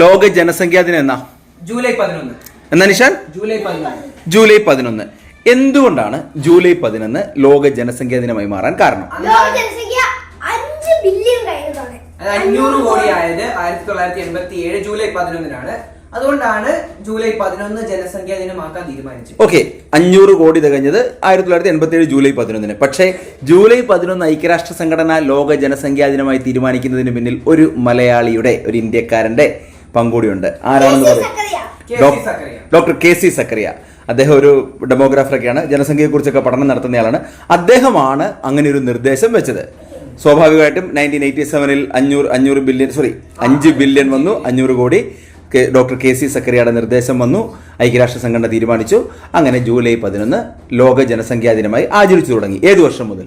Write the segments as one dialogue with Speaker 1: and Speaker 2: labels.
Speaker 1: ലോക ജനസംഖ്യാ ദിനം എന്നാ?
Speaker 2: ജൂലൈ പതിനൊന്ന്.
Speaker 1: എന്നാ നിഷാൻ?
Speaker 2: ജൂലൈ പതിനൊന്ന്
Speaker 1: ജൂലൈ പതിനൊന്ന്. എന്തുകൊണ്ടാണ് ജൂലൈ പതിനൊന്ന് ലോക ജനസംഖ്യാ ദിനമായി മാറാൻ കാരണം?
Speaker 3: ജനസംഖ്യ അഞ്ച് ബില്യൺ കഴിഞ്ഞതാണ്
Speaker 2: അത് അഞ്ഞൂറ് കോടി ആയത് ആയിരത്തി തൊള്ളായിരത്തി എൺപത്തി ഏഴ് ജൂലൈ പതിനൊന്നിനാണ്. അതുകൊണ്ടാണ് ജൂലൈ പതിനൊന്ന് ജനസംഖ്യാ ദിനമാക്കാൻ തീരുമാനിച്ചത്.
Speaker 1: ഓക്കെ അഞ്ഞൂറ് കോടി തികഞ്ഞത് ആയിരത്തി തൊള്ളായിരത്തി എൺപത്തി ഏഴ് ജൂലൈ പതിനൊന്നിന്. പക്ഷേ ജൂലൈ പതിനൊന്ന് ഐക്യരാഷ്ട്ര സംഘടന ലോക ജനസംഖ്യാ ദിനമായി തീരുമാനിക്കുന്നതിന് പിന്നിൽ ഒരു മലയാളിയുടെ ഒരു ഇന്ത്യക്കാരന്റെ പങ്കുകൂടിയുണ്ട്. ആരാണെന്ന്. പറയും. Doctor K C Zachariah. അദ്ദേഹം ഒരു ഡെമോഗ്രാഫറൊക്കെയാണ്. ജനസംഖ്യയെക്കുറിച്ചൊക്കെ പഠനം നടത്തുന്നയാളാണ്. അദ്ദേഹമാണ് അങ്ങനെ ഒരു നിർദ്ദേശം വെച്ചത്. സ്വാഭാവികമായിട്ടും നയന്റീൻ എയ്റ്റി സെവനിൽ അഞ്ഞൂറ് അഞ്ഞൂറ് ബില്യൺ സോറി അഞ്ച് ബില്യൺ വന്നു അഞ്ഞൂറ് കോടി ഡോക്ടർ കെ സി സക്കറിയയുടെ നിർദ്ദേശം വന്നു ഐക്യരാഷ്ട്ര സംഘടന തീരുമാനിച്ചു. അങ്ങനെ ജൂലൈ പതിനൊന്ന് ലോക ജനസംഖ്യാ ദിനമായി ആചരിച്ചു തുടങ്ങി. ഏത് വർഷം മുതൽ.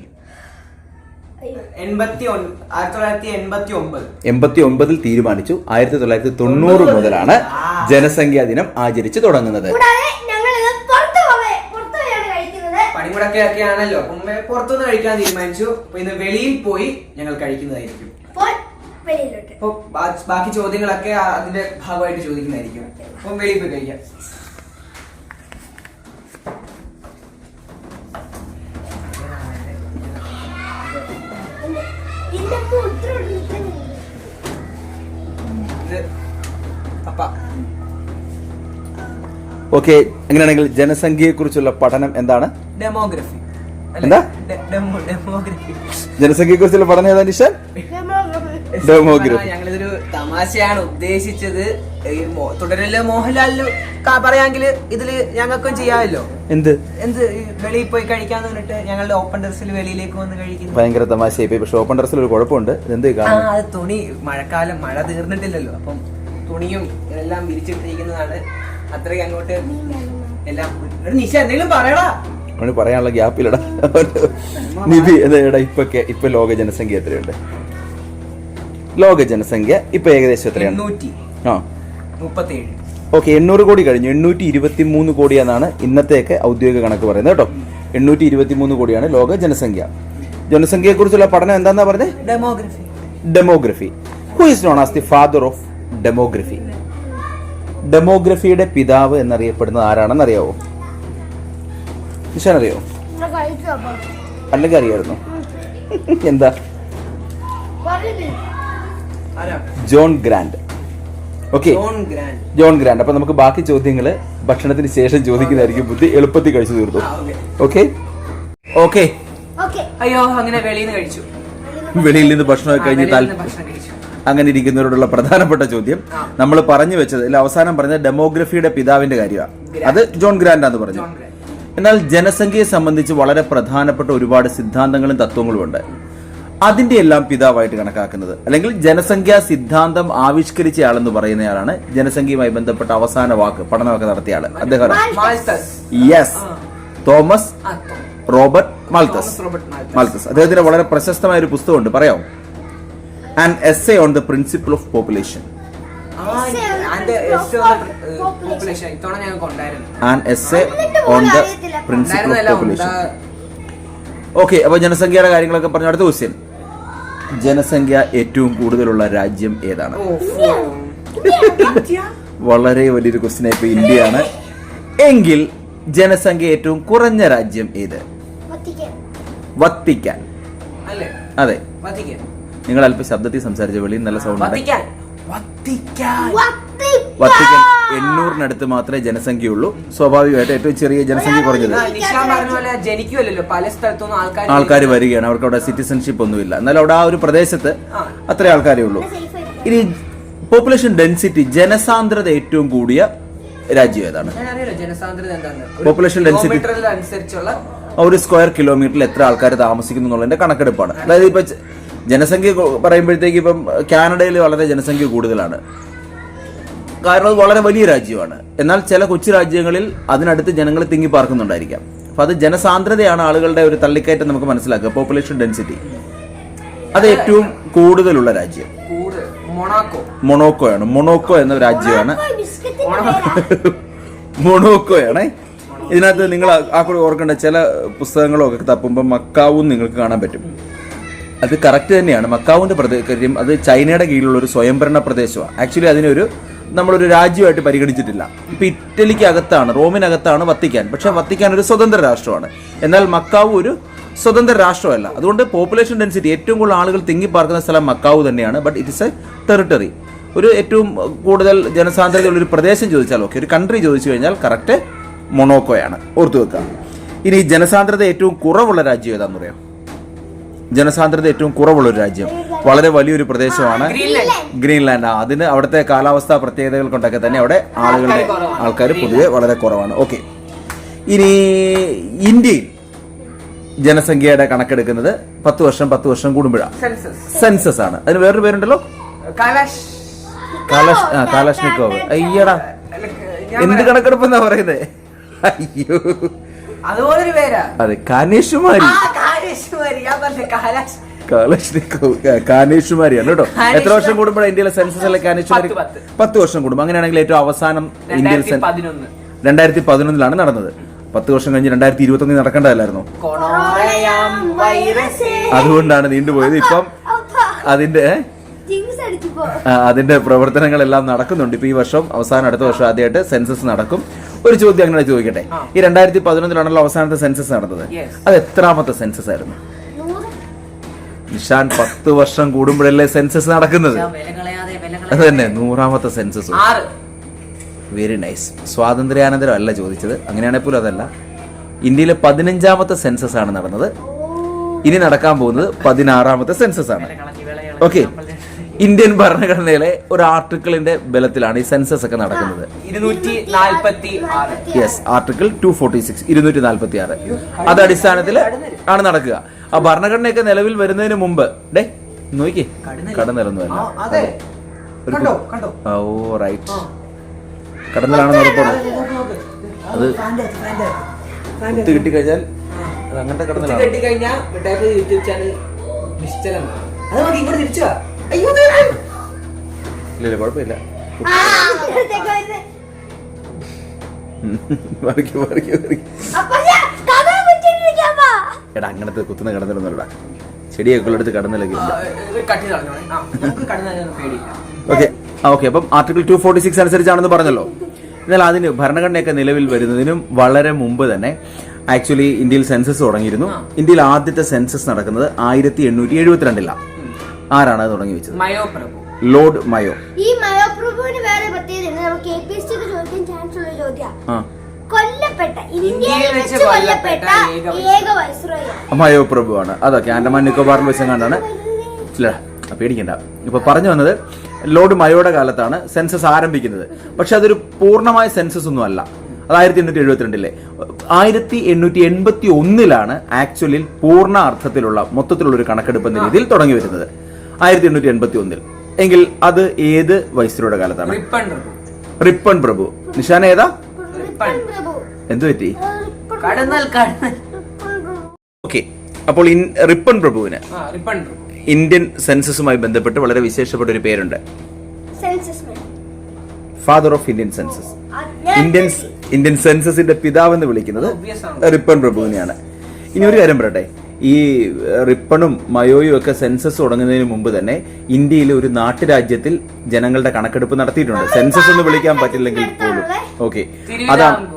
Speaker 2: എൺപത്തി ആയിരത്തി തൊള്ളായിരത്തി എൺപത്തി ഒമ്പത്
Speaker 1: എൺപത്തി ഒമ്പതിൽ തീരുമാനിച്ചു. ആയിരത്തി തൊള്ളായിരത്തി തൊണ്ണൂറ് മുതലാണ് ജനസംഖ്യാ ദിനം ആചരിച്ചു തുടങ്ങുന്നത്.
Speaker 2: പണിമുടക്കൊക്കെ ആണല്ലോ പുറത്തുനിന്ന് കഴിക്കാൻ തീരുമാനിച്ചു. അപ്പൊ ഇന്ന് വെളിയിൽ പോയി ഞങ്ങൾ കഴിക്കുന്നതായിരിക്കും. ബാക്കി ചോദ്യങ്ങളൊക്കെ അതിന്റെ ഭാഗമായിട്ട് ചോദിക്കുന്നതായിരിക്കും. അപ്പം വെളിയിൽ പോയി കഴിക്കാം.
Speaker 1: ഓക്കെ അങ്ങനെയാണെങ്കിൽ ജനസംഖ്യയെ കുറിച്ചുള്ള പഠനം എന്താണ്?
Speaker 2: ഡെമോഗ്രഫി
Speaker 1: എന്താ?
Speaker 2: ഡെമോഗ്രഫി
Speaker 1: ജനസംഖ്യയെ കുറിച്ചുള്ള പഠനം ഏതാ നിഷാൻ? ഡെമോഗ്രഫി
Speaker 2: ഞങ്ങളിതൊരു തമാശയാണ് ഉദ്ദേശിച്ചത്. തുടരൽ മോഹൻലാലിന് പറയാമെങ്കിൽ ഇതിൽ ഞങ്ങൾക്കും ചെയ്യാമല്ലോ.
Speaker 1: എന്ത്?
Speaker 2: എന്ത്? വെളിയിൽ പോയി കഴിക്കാന്ന് പറഞ്ഞിട്ട് ഞങ്ങളുടെ ഓപ്പൺ ടെറസിൽ വെളിയിലേക്ക് വന്ന് കഴിക്കുന്നു.
Speaker 1: ഭയങ്കര തമാശയായി പോയി. പക്ഷെ ഓപ്പൺ ഡ്രസ്സിൽ ഒരു കുഴപ്പമുണ്ട്. എന്ത്
Speaker 2: ആ തുണി മഴക്കാലം മഴ തീർന്നിട്ടില്ലല്ലോ. അപ്പം തുണിയും എല്ലാം വിരിച്ചിട്ടിരിക്കുന്നതാണ്. അത്രയ്ക്ക് അങ്ങോട്ട് എല്ലാം നിശ എന്തെങ്കിലും പറയടാ.
Speaker 1: അവന് പറയാനുള്ള ഗ്യാപ്പിലടാ നിധി എടാ ഇപ്പൊ കെ- ഇപ്പൊ ലോക ജനസംഖ്യ എത്രയുണ്ട്? ലോക ജനസംഖ്യ ഇപ്പൊ ഏകദേശം എത്രയാണ്?
Speaker 2: എണ്ണൂറ്റി
Speaker 1: ആ.
Speaker 2: മുപ്പത്തേഴ്.
Speaker 1: ഓക്കെ എണ്ണൂറ് കോടി കഴിഞ്ഞു. എണ്ണൂറ്റി ഇരുപത്തി മൂന്ന് കോടി എന്നാണ് ഇന്നത്തെയൊക്കെ ഔദ്യോഗിക കണക്ക് പറയുന്നത് കേട്ടോ. എണ്ണൂറ്റി ഇരുപത്തി മൂന്ന് കോടിയാണ് ലോക ജനസംഖ്യ. ജനസംഖ്യയെ കുറിച്ചുള്ള പഠനം എന്താന്നാ പറഞ്ഞത്
Speaker 2: demography
Speaker 1: demography who is known as the father of demography ഡെമോഗ്രഫിയുടെ പിതാവ് എന്നറിയപ്പെടുന്നത് ആരാണെന്ന് അറിയാവോ നിഷാൻ അറിയോ അല്ലെങ്കിൽ അറിയായിരുന്നു എന്താ? John Graunt. Okay.
Speaker 2: John Graunt.
Speaker 1: John Graunt. അപ്പൊ നമുക്ക് ബാക്കി ചോദ്യങ്ങൾ ഭക്ഷണത്തിന് ശേഷം ചോദിക്കുന്നതായിരിക്കും ബുദ്ധി എളുപ്പത്തിൽ കഴിച്ചു തീർത്തു. ഓക്കെ. ഓക്കെ?
Speaker 3: ഓക്കെ.
Speaker 2: അയ്യോ അങ്ങനെ വെളിയിൽ നിന്ന് കഴിച്ചു.
Speaker 1: വെളിയിൽ നിന്ന് ഭക്ഷണമൊക്കെ കഴിഞ്ഞ് താല്പര്യം അങ്ങനെ ഇരിക്കുന്നവരോടുള്ള പ്രധാനപ്പെട്ട ചോദ്യം. നമ്മൾ പറഞ്ഞു വെച്ചത് അല്ല അവസാനം പറഞ്ഞ ഡെമോഗ്രഫിയുടെ പിതാവിന്റെ കാര്യമാണ് അത് ജോൺ ഗ്രാൻഡ് ആണെന്ന് പറഞ്ഞു എന്നാൽ ജനസംഖ്യയെ സംബന്ധിച്ച് വളരെ പ്രധാനപ്പെട്ട ഒരുപാട് സിദ്ധാന്തങ്ങളും തത്വങ്ങളും ഉണ്ട് അതിന്റെ എല്ലാം പിതാവായിട്ട് കണക്കാക്കുന്നത്. അല്ലെങ്കിൽ ജനസംഖ്യാ സിദ്ധാന്തം ആവിഷ്കരിച്ചയാളെന്ന് പറയുന്നയാളാണ് ജനസംഖ്യയുമായി ബന്ധപ്പെട്ട അവസാന വാക്ക് പഠനമൊക്കെ നടത്തിയ ആൾ. അദ്ദേഹം yes Thomas Robert
Speaker 2: Malthus.
Speaker 1: Malthus. അദ്ദേഹത്തിന്റെ വളരെ പ്രശസ്തമായ ഒരു പുസ്തകമുണ്ട്. പറയാമോ? And
Speaker 2: essay on the
Speaker 3: principle
Speaker 1: of
Speaker 3: population.
Speaker 1: An
Speaker 3: essay
Speaker 1: on the,
Speaker 2: principle
Speaker 1: of
Speaker 2: population.
Speaker 1: Okay അപ്പൊ ജനസംഖ്യയുടെ കാര്യങ്ങളൊക്കെ പറഞ്ഞു. അടുത്ത ക്വസ്റ്റ്യൻ ജനസംഖ്യ ഏറ്റവും കൂടുതലുള്ള രാജ്യം ഏതാണ്?
Speaker 2: ഇന്ത്യ?
Speaker 1: വളരെ വലിയൊരു ക്വസ്റ്റ്യൻ ഇപ്പൊ ഇന്ത്യയാണ്. എങ്കിൽ ജനസംഖ്യ ഏറ്റവും കുറഞ്ഞ രാജ്യം ഏത്?
Speaker 3: വത്തിക്കാൻ.
Speaker 1: വത്തിക്കാൻ. അതെ.
Speaker 2: വത്തിക്കാൻ.
Speaker 1: നിങ്ങൾ അല്പം ശബ്ദത്തിൽ സംസാരിച്ച വെളിയിൽ നല്ല സൗണ്ട്
Speaker 2: വത്തിക്കാൻ.
Speaker 1: എണ്ണൂറിനടുത്ത് മാത്രമേ ജനസംഖ്യയുള്ളൂ. സ്വാഭാവികമായിട്ട് ഏറ്റവും ചെറിയ ജനസംഖ്യ കുറഞ്ഞത്.
Speaker 2: ആൾക്കാർ
Speaker 1: ആൾക്കാർ വരികയാണ്. അവർക്ക് അവിടെ സിറ്റിസൺഷിപ്പ് ഒന്നുമില്ല. എന്നാലും അവിടെ ആ ഒരു പ്രദേശത്ത്. അത്രേ ആൾക്കാരേ ഉള്ളൂ. ഇനി പോപ്പുലേഷൻ ഡെൻസിറ്റി ജനസാന്ദ്രത ഏറ്റവും കൂടിയ രാജ്യം ഏതാണ്? Population density.
Speaker 2: അനുസരിച്ചുള്ള
Speaker 1: ഒരു സ്ക്വയർ കിലോമീറ്ററിൽ എത്ര ആൾക്കാർ താമസിക്കുന്നു എന്നുള്ളതിന്റെ കണക്കെടുപ്പാണ്. അതായത് ഇപ്പൊ ജനസംഖ്യ പറയുമ്പോഴത്തേക്ക് ഇപ്പം കാനഡയിൽ വളരെ ജനസംഖ്യ കൂടുതലാണ്. കാരണം അത് വളരെ വലിയ രാജ്യമാണ്. എന്നാൽ ചില കൊച്ചു രാജ്യങ്ങളിൽ അതിനടുത്ത് ജനങ്ങൾ തിങ്ങി പാർക്കുന്നുണ്ടായിരിക്കാം. അപ്പം അത് ജനസാന്ദ്രതയാണ് ആളുകളുടെ ഒരു തള്ളിക്കയറ്റം നമുക്ക് മനസ്സിലാക്കുക. പോപ്പുലേഷൻ ഡെൻസിറ്റി അത് ഏറ്റവും കൂടുതലുള്ള രാജ്യം.
Speaker 2: മൊണോക്കോയാണ്. മൊണാക്കോ
Speaker 1: എന്ന രാജ്യമാണ്. മൊണോക്കോയാണ്. ഇതിനകത്ത് നിങ്ങൾ ആ- ആ കൂടെ ഓർക്കേണ്ട ചില പുസ്തകങ്ങളൊക്കെ തപ്പുമ്പോൾ മക്കാവും നിങ്ങൾക്ക് കാണാൻ പറ്റും. അത് കറക്റ്റ് തന്നെയാണ്. മക്കാവിന്റെ പ്രദേശം അത് ചൈനയുടെ കീഴിലുള്ള ഒരു സ്വയംഭരണ പ്രദേശമാണ് ആക്ച്വലി അതിനൊരു നമ്മളൊരു രാജ്യമായിട്ട് പരിഗണിച്ചിട്ടില്ല. ഇപ്പൊ ഇറ്റലിക്ക് അകത്താണ് റോമിനകത്താണ് വത്തിക്കാൻ. പക്ഷേ വത്തിക്കാൻ ഒരു സ്വതന്ത്ര രാഷ്ട്രമാണ്. എന്നാൽ മക്കാവ് ഒരു സ്വതന്ത്ര രാഷ്ട്രമല്ല. അതുകൊണ്ട് പോപ്പുലേഷൻ ഡെൻസിറ്റി ഏറ്റവും കൂടുതൽ ആളുകൾ തിങ്ങിപ്പാർക്കുന്ന സ്ഥലം മക്കാവ് തന്നെയാണ്. But it is a territory ഒരു ഏറ്റവും കൂടുതൽ ജനസാന്ദ്രതയുള്ള ഒരു പ്രദേശം ചോദിച്ചാൽ ഓക്കെ ഒരു കൺട്രി ചോദിച്ചു കഴിഞ്ഞാൽ കറക്റ്റ് മൊണോക്കോയാണ് ഓർത്തു വെക്കുക ഇനി ജനസാന്ദ്രത ഏറ്റവും കുറവുള്ള രാജ്യം ഏതാണെന്ന് പറയാം? ജനസാന്ദ്രത ഏറ്റവും കുറവുള്ള ഒരു രാജ്യം. വളരെ വലിയൊരു പ്രദേശമാണ് ഗ്രീൻലാൻഡ്. അതിന് അവിടുത്തെ കാലാവസ്ഥാ പ്രത്യേകതകൾ കൊണ്ടൊക്കെ തന്നെ അവിടെ ആളുകളുടെ ആൾക്കാർ പൊതുവെ വളരെ കുറവാണ്. ഓക്കെ. ഇനി ഇന്ത്യയിൽ ജനസംഖ്യയുടെ കണക്കെടുക്കുന്നത് പത്ത് വർഷം പത്ത് വർഷം കൂടുമ്പോഴാണ്
Speaker 2: സെൻസസ്.
Speaker 1: ആണ്. അതിന് വേറൊരു പേരുണ്ടല്ലോ?
Speaker 2: കാലാഷ്
Speaker 1: ആ കാലാഷ്നിക്കോവ്. അയ്യടാ. എന്ത് കണക്കെടുപ്പെന്നാ പറയുന്നത് അയ്യോ.
Speaker 2: അതുപോലൊരു പേരാ.
Speaker 1: അതെ കാനേഷുമാരി കാനേഷുമാരിയാണ് കേട്ടോ. എത്ര വർഷം കൂടുമ്പോഴാണ് ഇന്ത്യയിലെ സെൻസസ് അല്ലെ കാനേഷുമാരി
Speaker 2: പത്ത്,
Speaker 1: വർഷം കൂടുമ്പോൾ അങ്ങനെയാണെങ്കിൽ ഏറ്റവും അവസാനം ഇന്ത്യയിൽ
Speaker 2: രണ്ടായിരത്തി പതിനൊന്ന്.
Speaker 1: രണ്ടായിരത്തി പതിനൊന്നിലാണ് നടന്നത്. പത്ത് വർഷം കഴിഞ്ഞ് രണ്ടായിരത്തി ഇരുപത്തി ഒന്നിൽ നടക്കേണ്ടതല്ലായിരുന്നു അതുകൊണ്ടാണ് നീണ്ടുപോയത്. ഇപ്പം അതിന്റെ അതിന്റെ പ്രവർത്തനങ്ങളെല്ലാം നടക്കുന്നുണ്ട്. ഇപ്പൊ ഈ വർഷം അവസാനം അടുത്ത വർഷം ആദ്യമായിട്ട് സെൻസസ് നടക്കും. ഒരു ചോദ്യം അങ്ങനെ ചോദിക്കട്ടെ. ഈ രണ്ടായിരത്തി പതിനൊന്നിലാണല്ലോ അവസാനത്തെ സെൻസസ് നടന്നത്. അത് എത്രാമത്തെ സെൻസസ് ആയിരുന്നു? നിഷാൻ പത്ത് വർഷം കൂടുമ്പോഴല്ലേ സെൻസസ് നടക്കുന്നത്?
Speaker 2: വില കളയാതെ വില
Speaker 1: അത് തന്നെ നൂറാമത്തെ സെൻസസ്
Speaker 2: ആറ്.
Speaker 1: വെരി നൈസ് സ്വാതന്ത്ര്യാനന്തരം അല്ല ചോദിച്ചത്. അങ്ങനെയാണെങ്കിൽ പോലും അതല്ല. ഇന്ത്യയിലെ പതിനഞ്ചാമത്തെ സെൻസസ് ആണ് നടന്നത്. ഇനി നടക്കാൻ പോകുന്നത് പതിനാറാമത്തെ സെൻസസ് ആണ്. ഓക്കെ ഇന്ത്യൻ ഭരണഘടനയിലെ ഒരു ആർട്ടിക്കിളിന്റെ ബലത്തിലാണ് ഈ സെൻസസ് ഒക്കെ നടക്കുന്നത്.
Speaker 2: ഇരുന്നൂറ്റി നാൽപ്പത്തി ആറ്
Speaker 1: yes article two forty six ഇരുന്നൂറ്റി നാൽപ്പത്തി ആറ് അത് അടിസ്ഥാനത്തിൽ ആണ് നടക്കുക. ആ ഭരണഘടനയൊക്കെ നിലവിൽ വരുന്നതിന് മുമ്പ് ഡേ നോക്കിയേ കടന്നിലൊന്നുമല്ല ഓ റൈറ്റ് കടന്നിലാണെന്ന് ഉറപ്പാണ് അത് കുത്തി കിട്ടിക്കഴിഞ്ഞാൽ അങ്ങനത്തെ കടന്നിലാണ്
Speaker 2: കെട്ടി കഴിഞ്ഞാൽ മിഠായി യൂട്യൂബ് ചാനൽ നിശ്ചലം അത് മതി ഇങ്ങോട്ട് തിരിച്ചു. അയ്യോ.
Speaker 1: ഇല്ല കുഴപ്പമില്ല. എടാ അങ്ങനത്തെ കുത്തുന്ന കിടന്നിരുന്നല്ലോടാ ചെടിയൊക്കെ ഉള്ളടുത്ത് കടന്നിലൊക്കെ ഓക്കെ. ഓക്കെ. അപ്പം ആർട്ടിക്കിൾ ടു ഫോർട്ടി സിക്സ് അനുസരിച്ചാണെന്ന് പറഞ്ഞല്ലോ. എന്നാൽ അതിന് ഭരണഘടനയൊക്കെ നിലവിൽ വരുന്നതിനും വളരെ മുമ്പ് തന്നെ ആക്ച്വലി ഇന്ത്യയിൽ സെൻസസ് തുടങ്ങിയിരുന്നു. ഇന്ത്യയിൽ ആദ്യത്തെ സെൻസസ് നടക്കുന്നത് ആയിരത്തി എണ്ണൂറ്റി എഴുപത്തിരണ്ടിലാണ്. ആരാണ് അത് തുടങ്ങി വെച്ചത്?
Speaker 2: മയോ പ്രഭു
Speaker 1: ലോർഡ് മയോ.
Speaker 3: ഈ മയോ പ്രഭുവിന് വേറെ പ്രത്യേകത നമുക്ക് എ പി എസ് ടിക്ക് ചോദിക്കാൻ ചാൻസ് ഉള്ള ചോദ്യ. കൊല്ലപ്പെട്ട ഇന്ത്യയിൽ വെച്ച്
Speaker 2: വെച്ച്
Speaker 3: കൊല്ലപ്പെട്ട
Speaker 2: ഏക
Speaker 3: വൈസ്രോയി
Speaker 1: മയോ പ്രഭുവാണ് അതൊക്കെ ആൻഡമാൻ നിക്കോബാറിൽ വെച്ചെങ്ങാണ്ടാണ് ഇല്ല പേടിക്കണ്ട. ഇപ്പൊ പറഞ്ഞു വന്നത് ലോർഡ് മയോയുടെ കാലത്താണ് സെൻസസ് ആരംഭിക്കുന്നത്. പക്ഷെ അതൊരു പൂർണമായ സെൻസസ് ഒന്നും അല്ല. അത് ആയിരത്തി എണ്ണൂറ്റി എഴുപത്തിരണ്ടിലെ ആയിരത്തി എണ്ണൂറ്റി എൺപത്തി ഒന്നിലാണ് ആക്ച്വലിൽ പൂർണ അർത്ഥത്തിലുള്ള മൊത്തത്തിലുള്ള ഒരു കണക്കെടുപ്പ് എന്ന രീതിയിൽ തുടങ്ങി വരുന്നത്. ആയിരത്തി എണ്ണൂറ്റി എൺപത്തി ഒന്നിൽ എങ്കിൽ അത് ഏത് വൈസ്രോയുടെ കാലത്താണ്?
Speaker 2: റിപ്പൺ പ്രഭു.
Speaker 1: നിഷാന ഏതാ? എന്തു പറ്റി? ഓക്കെ. അപ്പോൾ ഇൻ റിപ്പൺ പ്രഭുവിന്
Speaker 2: ആ റിപ്പൺ
Speaker 1: ഇന്ത്യൻ സെൻസസുമായി ബന്ധപ്പെട്ട് വളരെ വിശേഷപ്പെട്ട ഒരു പേരുണ്ട്.
Speaker 3: Census man
Speaker 1: father of Indian census Indian Indian സെൻസസിന്റെ പിതാവെന്ന് വിളിക്കുന്നത്. റിപ്പൺ പ്രഭുവിനെയാണ്. ഇനി ഒരു കാര്യം പറയട്ടെ? ഈ റിപ്പണും മയോയും ഒക്കെ സെൻസസ് തുടങ്ങുന്നതിന് മുമ്പ് തന്നെ ഇന്ത്യയിലെ ഒരു നാട്ടുരാജ്യത്തിൽ ജനങ്ങളുടെ കണക്കെടുപ്പ് നടത്തിയിട്ടുണ്ട്. സെൻസസ് എന്ന് വിളിക്കാൻ പറ്റില്ലെങ്കിൽ പോലും. ഓക്കെ. അതാണ്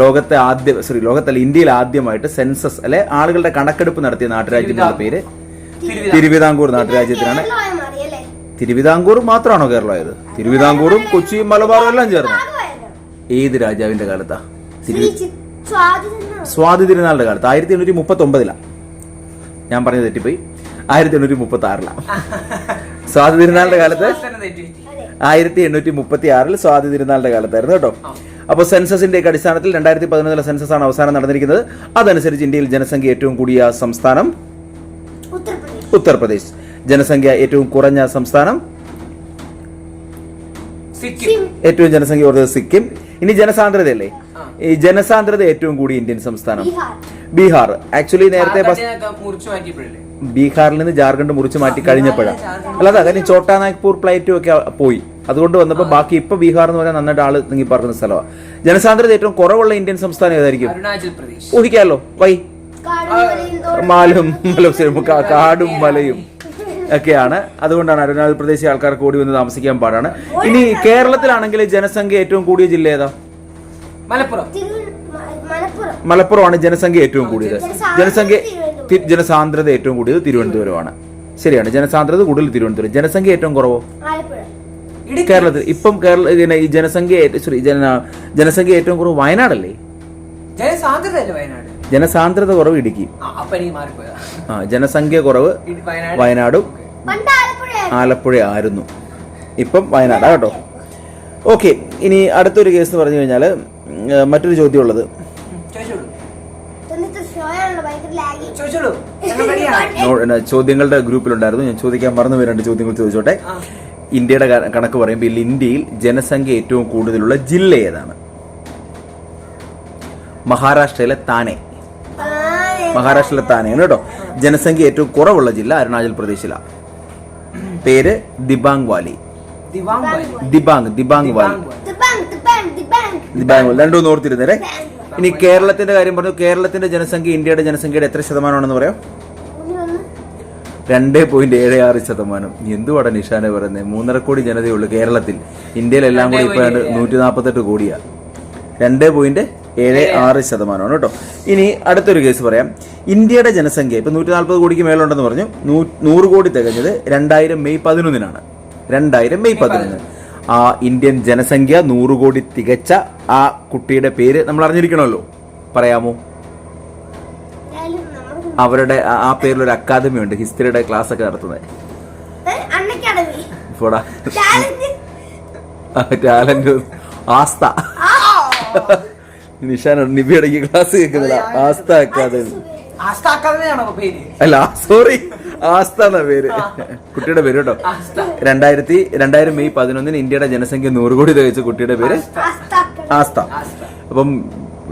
Speaker 1: ലോകത്തെ ആദ്യ സോറി ലോകത്തല്ല ഇന്ത്യയിൽ ആദ്യമായിട്ട് സെൻസസ് അല്ലെ ആളുകളുടെ കണക്കെടുപ്പ് നടത്തിയ നാട്ടുരാജ്യത്തിന്റെ പേര് തിരുവിതാംകൂർ. നാട്ടുരാജ്യത്തിനാണ്. തിരുവിതാംകൂർ മാത്രമാണോ കേരളമായത്? തിരുവിതാംകൂറും കൊച്ചിയും മലബാറും എല്ലാം ചേർന്നു? ഏത് രാജാവിന്റെ കാലത്താ?
Speaker 3: തിരു.
Speaker 1: സ്വാതി തിരുനാളിന്റെ കാലത്ത് ആയിരത്തി എണ്ണൂറ്റി മുപ്പത്തി ഒമ്പതിലാണ് ഞാൻ പറഞ്ഞത് തെറ്റിപ്പോയി. ആയിരത്തി എണ്ണൂറ്റി മുപ്പത്തി ആറിലാണ് സ്വാതി തിരുനാളിന്റെ കാലത്ത്. ആയിരത്തി എണ്ണൂറ്റി മുപ്പത്തി ആറിൽ സ്വാതി തിരുനാളിന്റെ കാലത്തായിരുന്നു കേട്ടോ. അപ്പോൾ സെൻസസിന്റെ ഒക്കെ അടിസ്ഥാനത്തിൽ രണ്ടായിരത്തി പതിനൊന്നിലെ സെൻസസ് ആണ് അവസാനം നടന്നിരിക്കുന്നത്. അതനുസരിച്ച് ഇന്ത്യയിൽ ജനസംഖ്യ ഏറ്റവും കൂടിയ സംസ്ഥാനം
Speaker 3: ഉത്തർപ്രദേശ്.
Speaker 1: ഉത്തർപ്രദേശ്. ജനസംഖ്യ ഏറ്റവും കുറഞ്ഞ സംസ്ഥാനം
Speaker 2: സിക്കിം.
Speaker 1: ഏറ്റവും ജനസംഖ്യ കുറഞ്ഞത് സിക്കിം. ഇനി ജനസാന്ദ്രതയല്ലേ? ഈ ജനസാന്ദ്രത ഏറ്റവും കൂടിയ ഇന്ത്യൻ സംസ്ഥാനം.
Speaker 3: ബീഹാർ.
Speaker 1: ആക്ച്വലി നേരത്തെ ബീഹാറിൽ നിന്ന് ജാർഖണ്ഡ് മുറിച്ച് മാറ്റി കഴിഞ്ഞപ്പോഴാണ് അല്ലാതെ കാര്യം ചോട്ടാ നാഗ്പൂർ പ്ലേറ്റും ഒക്കെ പോയി. അതുകൊണ്ട് വന്നപ്പോൾ ബാക്കി ഇപ്പൊ ബീഹാർ എന്ന് പറഞ്ഞാൽ നന്നായിട്ട് ആൾ നീങ്ങി പറഞ്ഞ സ്ഥലമാണ് ജനസാന്ദ്രത ഏറ്റവും കുറവുള്ള ഇന്ത്യൻ സംസ്ഥാനം ഏതായിരിക്കും?
Speaker 2: പ്രദേശ്.
Speaker 1: ഊഹിക്കാമല്ലോ വൈ.
Speaker 3: കാടും മലയും തോടും
Speaker 1: മാലും മലയും കാ- കാടും മലയും. ഒക്കെയാണ്. അതുകൊണ്ടാണ് അരുണാചൽ പ്രദേശ് ആൾക്കാർ കൂടി വന്ന് താമസിക്കാൻ പാടാണ്. ഇനി കേരളത്തിലാണെങ്കിൽ ജനസംഖ്യ ഏറ്റവും കൂടിയ ജില്ല ഏതാ?
Speaker 2: മലപ്പുറം.
Speaker 1: മലപ്പുറമാണ് ജനസംഖ്യ ഏറ്റവും കൂടിയത്. ജനസംഖ്യ ജനസാന്ദ്രത ഏറ്റവും കൂടിയത് തിരുവനന്തപുരമാണ്. ശരിയാണ് ജനസാന്ദ്രത കൂടുതൽ തിരുവനന്തപുരം. ജനസംഖ്യ ഏറ്റവും കുറവോ?
Speaker 3: ആലപ്പുഴ.
Speaker 2: ഇടുക്കി.
Speaker 1: കേരളത്തിൽ ഇപ്പം കേരള ഈ ജനസംഖ്യ സോറി ജനസംഖ്യ ഏറ്റവും കുറവ് വയനാടല്ലേ?
Speaker 2: ജനസാന്ദ്രതയല്ലേ വയനാട്?
Speaker 1: ജനസാന്ദ്രത കുറവ് ഇടുക്കി.
Speaker 2: ആ,
Speaker 1: ജനസംഖ്യ കുറവ്
Speaker 2: വയനാട്?
Speaker 1: ആലപ്പുഴ ആയിരുന്നു ഇപ്പം വയനാടാ കേട്ടോ. ഓക്കെ ഇനി അടുത്തൊരു കേസ് എന്ന് പറഞ്ഞു കഴിഞ്ഞാൽ മറ്റൊരു ചോദ്യമുള്ളത്
Speaker 2: ചോദിച്ചോളൂ
Speaker 3: ഇന്നത്തെ ഷോയാണല്ലോ ഭയങ്കര ലാഗി
Speaker 2: ചോദിച്ചോളൂ ഞങ്ങൾ ready-യാണ്.
Speaker 1: നോ- എന്നാ, ചോദ്യങ്ങളുടെ ഗ്രൂപ്പിലുണ്ടായിരുന്നു. ഞാൻ ചോദിക്കാൻ മറന്നു വരേണ്ട ചോദ്യങ്ങൾ ചോദിച്ചോട്ടെ. ഇന്ത്യയുടെ കണക്ക് പറയുമ്പോൾ ഇതിൽ ഇന്ത്യയിൽ ജനസംഖ്യ ഏറ്റവും കൂടുതലുള്ള ജില്ല ഏതാണ്? മഹാരാഷ്ട്രയിലെ താനെ. മഹാരാഷ്ട്രയിലെ താനെയാണ് കേട്ടോ. ജനസംഖ്യ ഏറ്റവും കുറവുള്ള ജില്ല അരുണാചൽ പ്രദേശിലാണ് പേര് Dibang valley. Dibang Dibang valley Dibang valley രണ്ടും ഓർത്തിരുന്നേ. ഇനി കേരളത്തിന്റെ കാര്യം പറഞ്ഞു. കേരളത്തിന്റെ ജനസംഖ്യ ഇന്ത്യയുടെ ജനസംഖ്യയുടെ എത്ര ശതമാനമാണെന്ന് പറയാം? രണ്ട് പോയിന്റ് ഏഴ് ആറ് ശതമാനം. എന്തുവാടാ നിഷാനെ പറയുന്നത് മൂന്നര കോടി ജനതയുള്ളൂ കേരളത്തിൽ. ഇന്ത്യയിലെല്ലാം കൂടി ഇപ്പൊ നൂറ്റി നാൽപ്പത്തെട്ട് കോടിയാ. രണ്ട് പോയിന്റ് ഏഴ് ആറ് ശതമാനമാണ് കേട്ടോ. ഇനി അടുത്തൊരു കേസ് പറയാം. ഇന്ത്യയുടെ ജനസംഖ്യ ഇപ്പൊ നൂറ്റി നാൽപ്പത് കോടിക്ക് മേലുണ്ടെന്ന് പറഞ്ഞു. നൂറ് കോടി തികഞ്ഞത് രണ്ടായിരം മെയ് പതിനൊന്നിനാണ്. രണ്ടായിരം മെയ് പതിനൊന്ന്. ആ ഇന്ത്യൻ ജനസംഖ്യ നൂറ് കോടി തികച്ച ആ കുട്ടിയുടെ പേര് നമ്മൾ അറിഞ്ഞിരിക്കണമല്ലോ. പറയാമോ? അവരുടെ ആ- പേരിൽ ഒരു അക്കാദമി ഉണ്ട്. ഹിസ്റ്ററിയുടെ ക്ലാസ് ഒക്കെ നടത്തുന്നത്
Speaker 3: ടാലന്റ്
Speaker 1: ആസ്ത നിഷാൻ നിബിയുടെ ക്ലാസ് കേൾക്കുന്നില്ല. ആസ്ത അക്കാദമി
Speaker 2: ആസ്ഥ അക്കാദമിയാണോ പേര്?
Speaker 1: അല്ല സോറി ആസ്ത എന്ന പേര്? കുട്ടിയുടെ പേര് കേട്ടോ. രണ്ടായിരത്തി രണ്ടായിരം മെയ് പതിനൊന്നിന് ഇന്ത്യയുടെ ജനസംഖ്യ നൂറ് കോടി തികച്ച കുട്ടിയുടെ പേര് ആസ്ത അപ്പം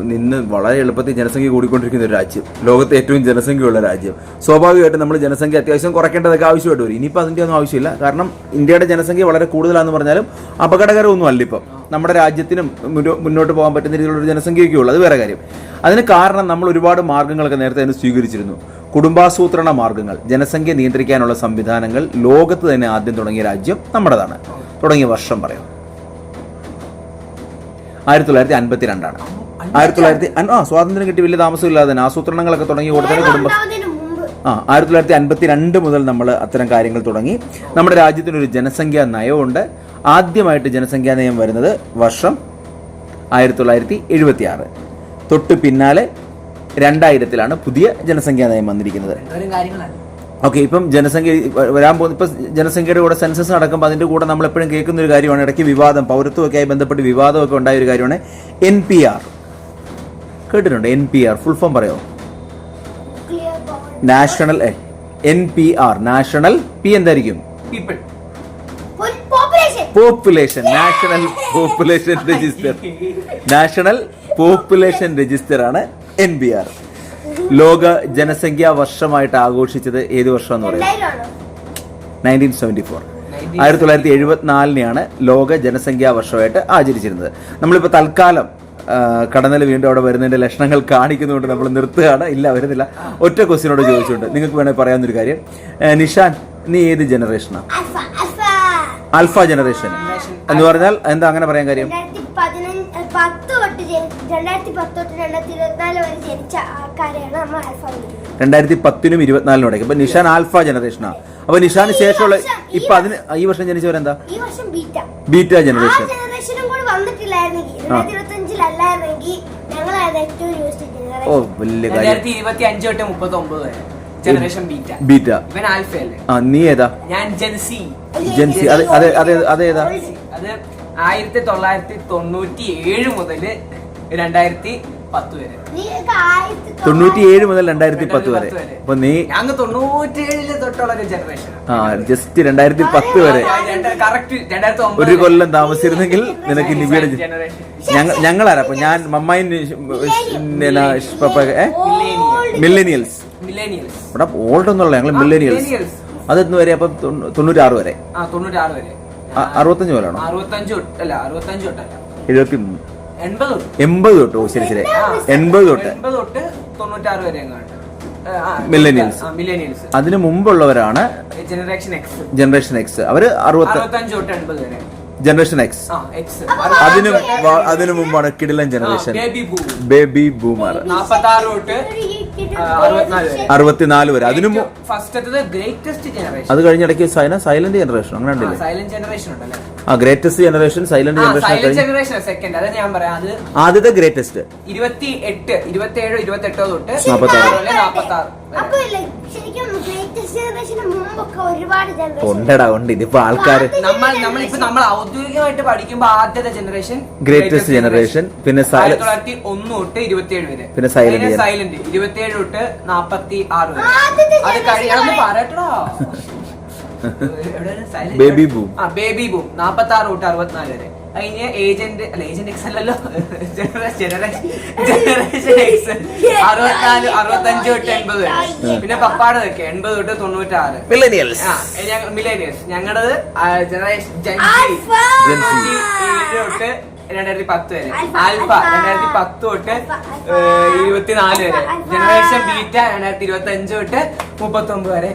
Speaker 1: നിന്ന് വളരെ എളുപ്പത്തിൽ ജനസംഖ്യ കൂടിക്കൊണ്ടിരിക്കുന്ന ഒരു രാജ്യം. ലോകത്തെ ഏറ്റവും ജനസംഖ്യയുള്ള രാജ്യം. സ്വാഭാവികമായിട്ടും നമ്മൾ ജനസംഖ്യ അത്യാവശ്യം കുറയ്ക്കേണ്ടതൊക്കെ ആവശ്യമായിട്ട് വരും. ഇനിയിപ്പോൾ അതിന്റെ ഒന്നും ആവശ്യമില്ല. കാരണം ഇന്ത്യയുടെ ജനസംഖ്യ വളരെ കൂടുതലാണെന്ന് പറഞ്ഞാലും അപകടകരമൊന്നും അല്ല ഇപ്പം. നമ്മുടെ രാജ്യത്തിനും മുന്നോട്ട് പോകാൻ പറ്റുന്ന രീതിയിലുള്ള ഒരു ജനസംഖ്യയൊക്കെ ഉള്ളൂ. അത് വേറെ കാര്യം. അതിന് കാരണം നമ്മൾ ഒരുപാട് മാർഗങ്ങളൊക്കെ നേരത്തെ തന്നെ സ്വീകരിച്ചിരുന്നു. കുടുംബാസൂത്രണ മാർഗങ്ങൾ ജനസംഖ്യ നിയന്ത്രിക്കാനുള്ള സംവിധാനങ്ങൾ ലോകത്ത് തന്നെ ആദ്യം തുടങ്ങിയ രാജ്യം നമ്മുടേതാണ്. തുടങ്ങിയ വർഷം പറയാം. ആയിരത്തി തൊള്ളായിരത്തി അൻപത്തി രണ്ടാണ് ആയിരത്തി തൊള്ളായിരത്തി ആ സ്വാതന്ത്ര്യം കിട്ടി വലിയ താമസമില്ലാതെ തന്നെ ആസൂത്രണങ്ങളൊക്കെ തുടങ്ങി കൊടുത്തതിന് കുടുംബം ആ ആയിരത്തി തൊള്ളായിരത്തി അൻപത്തി രണ്ട് മുതൽ നമ്മൾ അത്തരം കാര്യങ്ങൾ തുടങ്ങി. നമ്മുടെ രാജ്യത്തിനൊരു ജനസംഖ്യാ നയമുണ്ട് ആദ്യമായിട്ട് ജനസംഖ്യാ നയം വരുന്നത് വർഷം ആയിരത്തി തൊള്ളായിരത്തി എഴുപത്തി ആറ് തൊട്ട് പിന്നാലെ രണ്ടായിരത്തിലാണ് പുതിയ ജനസംഖ്യാ നയം വന്നിരിക്കുന്നത്. ഓക്കെ ഇപ്പം ജനസംഖ്യ വരാൻ പോകുന്ന ഇപ്പം ജനസംഖ്യയുടെ കൂടെ സെൻസസ് നടക്കുമ്പോൾ അതിന്റെ കൂടെ നമ്മൾ എപ്പോഴും കേൾക്കുന്ന ഒരു കാര്യമാണ് ഇടയ്ക്ക് വിവാദം പൗരത്വമൊക്കെ ആയി ബന്ധപ്പെട്ട് വിവാദമൊക്കെ ഉണ്ടായ ഒരു കാര്യമാണ് എൻ പി ആർ. കേട്ടിട്ടുണ്ട്? N P R full form
Speaker 3: പറയോ?
Speaker 1: National N P R national P എന്തായിരിക്കും?
Speaker 2: People
Speaker 3: population
Speaker 1: national population register national population register ആണ് എൻ പി ആർ ലോക ജനസംഖ്യാ വർഷമായിട്ട് ആഘോഷിച്ചത് ഏത് വർഷം
Speaker 3: എന്ന് പറയുന്നത്
Speaker 1: നയന്റീൻ സെവന്റി ഫോർ ആയിരത്തി തൊള്ളായിരത്തി എഴുപത്തിനാലിനെയാണ് ലോക ജനസംഖ്യാ വർഷമായിട്ട് ആചരിച്ചിരുന്നത്. നമ്മളിപ്പോൾ തൽക്കാലം കടന്നൽ വീണ്ടും അവിടെ വരുന്നതിന്റെ ലക്ഷണങ്ങൾ കാണിക്കുന്നതുകൊണ്ട് നമ്മൾ നിർത്തുകയാണ്. ഇല്ല വരുന്നില്ല. ഒറ്റ ക്വസ്റ്റിനോട് ചോദിച്ചുകൊണ്ട്. നിങ്ങൾക്ക് വേണമെങ്കിൽ പറയാവുന്നൊരു കാര്യം. നിഷാൻ നീ ഏത് ജനറേഷനാണ്
Speaker 3: അൽഫ
Speaker 1: ജനറേഷൻ. എന്ന് പറഞ്ഞാൽ എന്താ അങ്ങനെ പറയാൻ കാര്യം?
Speaker 3: രണ്ടായിരത്തി
Speaker 1: പത്തിനും ഇരുപത്തിനാലിനും ഇടയ്ക്ക് അപ്പൊ നിഷാൻ ആൽഫ ജനറേഷനാ. അപ്പൊ നിഷാന് ശേഷമുള്ള ഇപ്പൊ അതിന് ഈ വർഷം ജനിച്ചവരെന്താ?
Speaker 3: ബീറ്റ.
Speaker 1: ജനറേഷൻ
Speaker 3: ജനറേഷനും കൂടി വന്നിട്ടില്ലായിരുന്നെങ്കിൽ രണ്ടായിരത്തി ഇരുപത്തി അഞ്ചിലല്ലായിരുന്നെങ്കിൽ ഞങ്ങളായിരുന്നു ഏറ്റവും യൂസ്ഡ്
Speaker 1: ഓ വലിയ കാര്യം.
Speaker 2: രണ്ടായിരത്തി ഇരുപത്തി അഞ്ച് തൊട്ട് മുപ്പത്തി ഒമ്പത് വരെ. ജനറേഷൻ ബീറ്റ
Speaker 1: ബീറ്റ
Speaker 2: ഇവൻ ആൽഫ അല്ലേ?
Speaker 1: ആ നീ ഏതാ?
Speaker 2: ഞാൻ ജെൻസി
Speaker 1: ജെൻസി അതെ അതെ അതെ അതേതാ
Speaker 2: അത് ആയിരത്തി തൊള്ളായിരത്തി തൊണ്ണൂറ്റി ഏഴ് മുതൽ രണ്ടായിരത്തി പത്ത് വരെ
Speaker 1: തൊണ്ണൂറ്റി ഏഴ് മുതൽ രണ്ടായിരത്തി പത്ത് വരെ. അപ്പൊ നീ
Speaker 2: ഞങ്ങൾ തൊട്ടുള്ള ഒരു ജനറേഷൻ
Speaker 1: ആ ജസ്റ്റ് രണ്ടായിരത്തി പത്ത് വരെ. ഒരു കൊല്ലം താമസിച്ചിരുന്നെങ്കിൽ നിനക്ക് നിബിയുടെ ഞങ്ങൾ ഞങ്ങളാരാ? അപ്പൊ ഞാൻ മമ്മായി മില്ലേനിയൽസ് ഇവിടെ ഓൾഡ് ഒന്നുമല്ല ഞങ്ങൾ മില്ലേനിയൽസ്
Speaker 2: അത്
Speaker 1: അതെന്ന് വരെ അപ്പൊ തൊണ്ണൂറ്റി തൊണ്ണൂറ്റാറ് വരെ. അറുപത്തഞ്ച് പോലാണോ എഴുപത്തി മൂന്ന്
Speaker 2: എൺപത് തൊട്ട്.
Speaker 1: ഓ ശരി ശരി. എൺപത് തൊട്ട്
Speaker 2: എൺപത് തൊട്ട്. തൊണ്ണൂറ്റാറ് വരെ. മില്ലേനിയൽസ്
Speaker 1: അതിനു മുമ്പുള്ളവരാണ്
Speaker 2: ജനറേഷൻ എക്സ്
Speaker 1: ജനറേഷൻ എക്സ് അവർ അറുപത്തി
Speaker 2: അറുപത്തഞ്ച് തൊട്ട് എൺപത് വരെ.
Speaker 1: ജനറേഷൻ എക്സ് അതിനു അതിനു മുമ്പാണ് കിടിലൻ ജനറേഷൻ
Speaker 2: ബേബി
Speaker 1: ബൂമർ
Speaker 2: നാൽപ്പത്തി ആറ് തൊട്ട് അറുപത്തിനാല് വരെ.
Speaker 1: അതിനും വരെ. കഴിഞ്ഞ ഇടയ്ക്ക്
Speaker 2: ഫസ്റ്റത്തത് ഗ്രേറ്റസ്റ്റ് ജനറേഷൻ
Speaker 1: അത് കഴിഞ്ഞിടയ്ക്ക് സൈന സൈലന്റ് ജനറേഷൻ അങ്ങനെ ഉണ്ടല്ലേ
Speaker 2: സൈലന്റ് ജനറേഷൻ ഉണ്ടല്ലേ?
Speaker 1: ആ greatest generation silent generation
Speaker 2: silent generation second അത് ഞാൻ പറയാം അത്
Speaker 1: ആദ്യത്തെ ഗ്രേറ്റസ്റ്റ്
Speaker 2: ഇരുപത്തി എട്ട് ഇരുപത്തി ഏഴോ ഇരുപത്തി എട്ടോ തൊട്ട് നാപ്പത്തി ആറ്
Speaker 3: അപ്പൊ ഇല്ലേ, ശരിക്കും ഗ്രേറ്റസ്റ്റ് ജനറേഷന് മുമ്പൊക്കെ ഒരുപാട് ജനറേഷൻ
Speaker 1: ഉണ്ടടാ ഉണ്ട്. ഇതിപ്പോ ആൾക്കാർ
Speaker 2: നമ്മൾ ഇപ്പൊ നമ്മൾ ഔദ്യോഗികമായിട്ട് പഠിക്കുമ്പോ ആദ്യത്തെ ജനറേഷൻ
Speaker 1: ഗ്രേറ്റസ്റ്റ് ജനറേഷൻ പിന്നെ
Speaker 2: തൊള്ളായിരത്തി ഒന്ന് തൊട്ട് ഇരുപത്തിയേഴ് വരെ.
Speaker 1: പിന്നെ സൈലന്റ്
Speaker 2: സൈലന്റ് ഇരുപത്തിയേഴ് തൊട്ട് നാപ്പത്തി ആറ് വരെ. അത് കഴിയാന്ന്
Speaker 3: generation
Speaker 2: പറയട്ടോ
Speaker 1: ബേബി ബൂം
Speaker 2: ആ ബേബി ബൂം നാപ്പത്തി ആറ് തൊട്ട് അറുപത്തിനാല് വരെ. കഴിഞ്ഞ ഏജന്റ് അല്ല ഏജന്റ് എക്സ് അല്ലല്ലോ. ജനറേഷൻ എക്സ് അറുപത്തിനാല് അറുപത്തഞ്ച് തൊട്ട് എൺപത് വരെ. പിന്നെ പപ്പാടതൊക്കെ എൺപത് തൊട്ട് തൊണ്ണൂറ്റാറ്.
Speaker 1: Millennials.
Speaker 2: മിലേനിയൽസ് ഞങ്ങളത് ജനറേഷൻ. ഏഴ് തൊട്ട് രണ്ടായിരത്തി പത്ത് വരെ. ആൽഫ. രണ്ടായിരത്തി പത്ത് തൊട്ട്. ഇരുപത്തിനാല് വരെ. ജനറേഷൻ ബീറ്റ രണ്ടായിരത്തി ഇരുപത്തി അഞ്ച് തൊട്ട് മുപ്പത്തി ഒമ്പത് വരെ.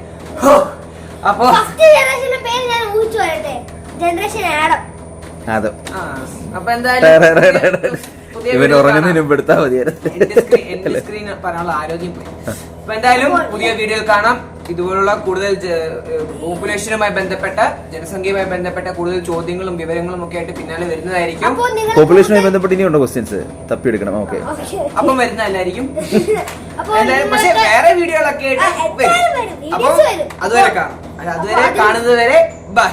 Speaker 2: അപ്പൊ
Speaker 1: അത്.
Speaker 2: അപ്പൊ എന്തായാലും
Speaker 1: ഇവൻ ഉറങ്ങുന്നതിന് മുമ്പ് എടുത്താൽ മതിയായിരുന്നു.
Speaker 2: സ്ക്രീൻ പറയാനുള്ള ആരോഗ്യം പോയി. അപ്പൊ എന്തായാലും പുതിയ വീഡിയോയിൽ കാണാം. ഇതുപോലുള്ള കൂടുതൽ പോപ്പുലേഷനുമായി ബന്ധപ്പെട്ട ജനസംഖ്യയുമായി ബന്ധപ്പെട്ട കൂടുതൽ ചോദ്യങ്ങളും വിവരങ്ങളും ഒക്കെ ആയിട്ട് പിന്നാലെ വരുന്നതായിരിക്കും.
Speaker 1: പോപ്പുലേഷനുമായി ബന്ധപ്പെട്ട് ഇനിയുണ്ടോ ക്വസ്റ്റ്യൻസ് തപ്പിയെടുക്കണം. ഓക്കെ.
Speaker 2: അപ്പം വരുന്നതല്ലായിരിക്കും. എന്തായാലും പക്ഷെ വേറെ വീഡിയോകളൊക്കെ ആയിട്ട്
Speaker 3: വരും.
Speaker 2: വരും. അപ്പം. അതുവരെ കാണാം. അല്ല, അതുവരെ കാണുന്നത് വരെ ബൈ.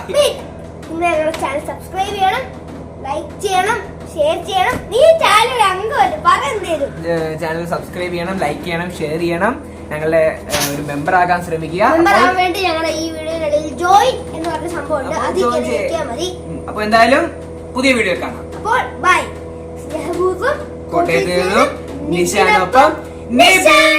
Speaker 3: ചാനൽ സബ്സ്ക്രൈബ് ചെയ്യണം ലൈക്ക് ചെയ്യണം ഷെയർ ചെയ്യണം. നീ ചാനൽ അംഗമല്ലേ? പറയുന്നേരും
Speaker 2: ചാനൽ സബ്സ്ക്രൈബ് ചെയ്യണം ലൈക്ക് ചെയ്യണം ഷെയർ ചെയ്യണം. ഞങ്ങളുടെ ഒരു മെമ്പർ ആകാൻ ശ്രമിക്കുക. അപ്പൊ എന്തായാലും പുതിയ വീഡിയോ കാണാം.
Speaker 3: അപ്പോൾ ബൈ.
Speaker 2: കോട്ടയത്ത് നിന്നും നിശാനൊപ്പം നിബിൻ